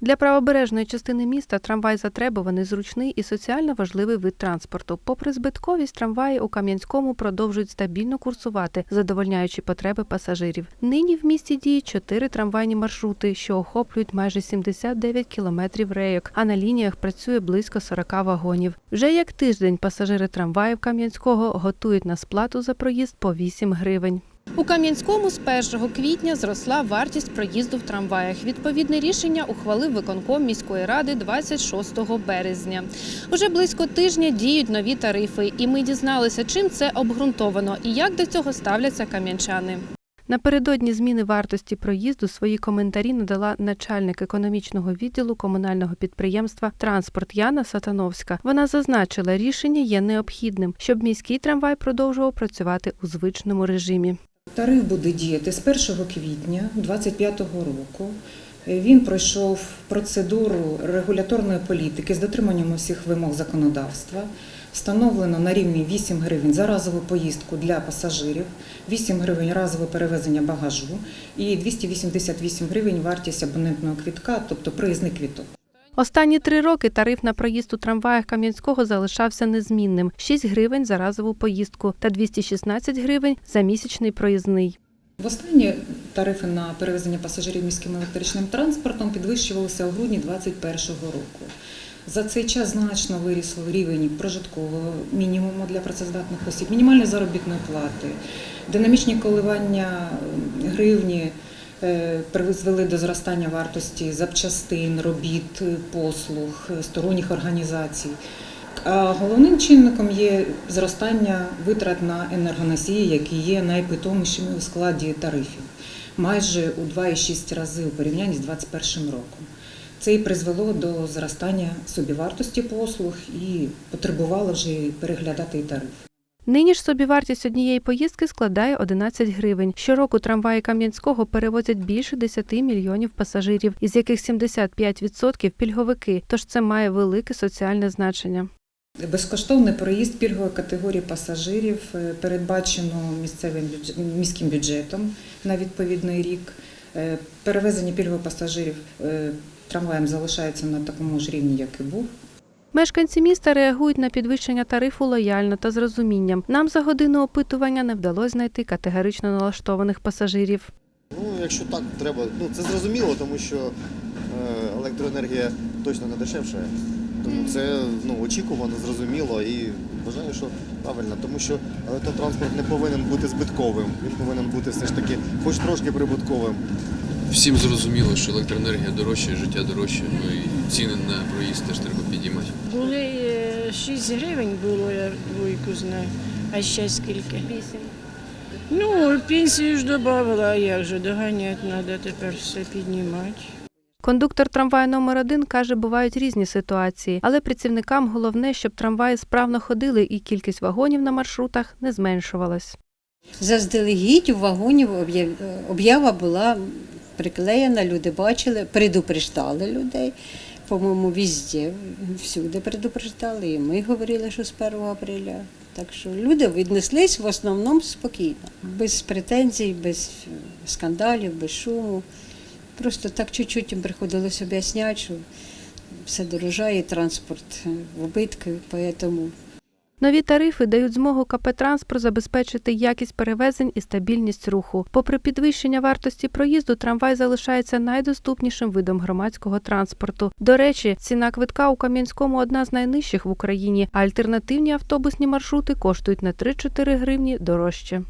Для правобережної частини міста трамвай затребуваний, зручний і соціально важливий вид транспорту. Попри збитковість, трамваї у Кам'янському продовжують стабільно курсувати, задовольняючи потреби пасажирів. Нині в місті діють чотири трамвайні маршрути, що охоплюють майже 79 кілометрів рейок, а на лініях працює близько 40 вагонів. Вже як тиждень пасажири трамваїв Кам'янського готують на сплату за проїзд по 8 гривень. У Кам'янському з 1 квітня зросла вартість проїзду в трамваях. Відповідне рішення ухвалив виконком міської ради 26 березня. Уже близько тижня діють нові тарифи, і ми дізналися, чим це обґрунтовано і як до цього ставляться кам'янчани. Напередодні зміни вартості проїзду свої коментарі надала начальник економічного відділу комунального підприємства Транспорт Яна Сатановська. Вона зазначила, рішення є необхідним, щоб міський трамвай продовжував працювати у звичному режимі. Тариф буде діяти з 1 квітня 2025 року. Він пройшов процедуру регуляторної політики з дотриманням усіх вимог законодавства. Встановлено на рівні 8 гривень за разову поїздку для пасажирів, 8 гривень разове перевезення багажу і 288 гривень вартість абонентного квітка, тобто проїзний квіток. Останні три роки тариф на проїзд у трамваях Кам'янського залишався незмінним: 6 гривень за разову поїздку та 216 гривень за місячний проїзний. Востаннє тарифи на перевезення пасажирів міським електричним транспортом підвищувалися у грудні 2021 року. За цей час значно виріс рівень прожиткового мінімуму для працездатних осіб, мінімальної заробітної плати, динамічні коливання е, гривні призвели до зростання вартості запчастин, робіт, е, послуг, е, сторонніх організацій. А головним чинником є зростання витрат на енергоносії, які є найпитомішими у складі тарифів, майже у 2,6 рази у порівнянні з 2021 роком. Це і призвело до зростання собівартості послуг і потребувало вже переглядати і тариф. Нині ж собівартість однієї поїздки складає 11 гривень. Щороку трамваї Кам'янського перевозять більше 10 мільйонів пасажирів, із яких 75% – пільговики, тож це має велике соціальне значення. Безкоштовний проїзд пільгової категорії пасажирів е, передбачено місцевим міським бюджетом на відповідний рік. Е, Перевезення пільгових пасажирів е, трамваєм залишається на такому ж рівні, як і був. Мешканці міста реагують на підвищення тарифу лояльно та з розумінням. Нам за годину опитування не вдалося знайти категорично налаштованих пасажирів. Ну, якщо так, треба. Ну, це зрозуміло, тому що е, електроенергія точно не дешевша. Тому це ну, очікувано, зрозуміло і вважаю, що правильно, тому що електротранспорт не повинен бути збитковим. Він повинен бути все ж таки хоч трошки прибутковим. Всім зрозуміло, що електроенергія дорожча, життя дорожче, ну і ціни на проїзд теж треба підіймати. Були е, 6 гривень було, я двойку знаю. А ще скільки? 8. Ну, пенсію ж додавала, а як же доганяти треба тепер все піднімати. Кондуктор трамваю номер 1 каже, бувають різні ситуації, але працівникам головне, щоб трамваї справно ходили і кількість вагонів на маршрутах не зменшувалась. Заздалегідь у вагонів об'ява була приклеєна, люди бачили, предупреждали людей. По-моєму, везде, всюди предупреждали. І ми говорили, що з 1 апреля. Так що люди віднеслись в основному спокійно, без претензій, без скандалів, без шуму. Просто так чуть-чуть їм приходилось об'ясняти, що все дорожає, транспорт в убитки, тому Нові тарифи дають змогу КП «Транспорт» забезпечити якість перевезень і стабільність руху. Попри підвищення вартості проїзду, трамвай залишається найдоступнішим видом громадського транспорту. До речі, ціна квитка у Кам'янському одна з найнижчих в Україні, а альтернативні автобусні маршрути коштують на 3-4 гривні дорожче.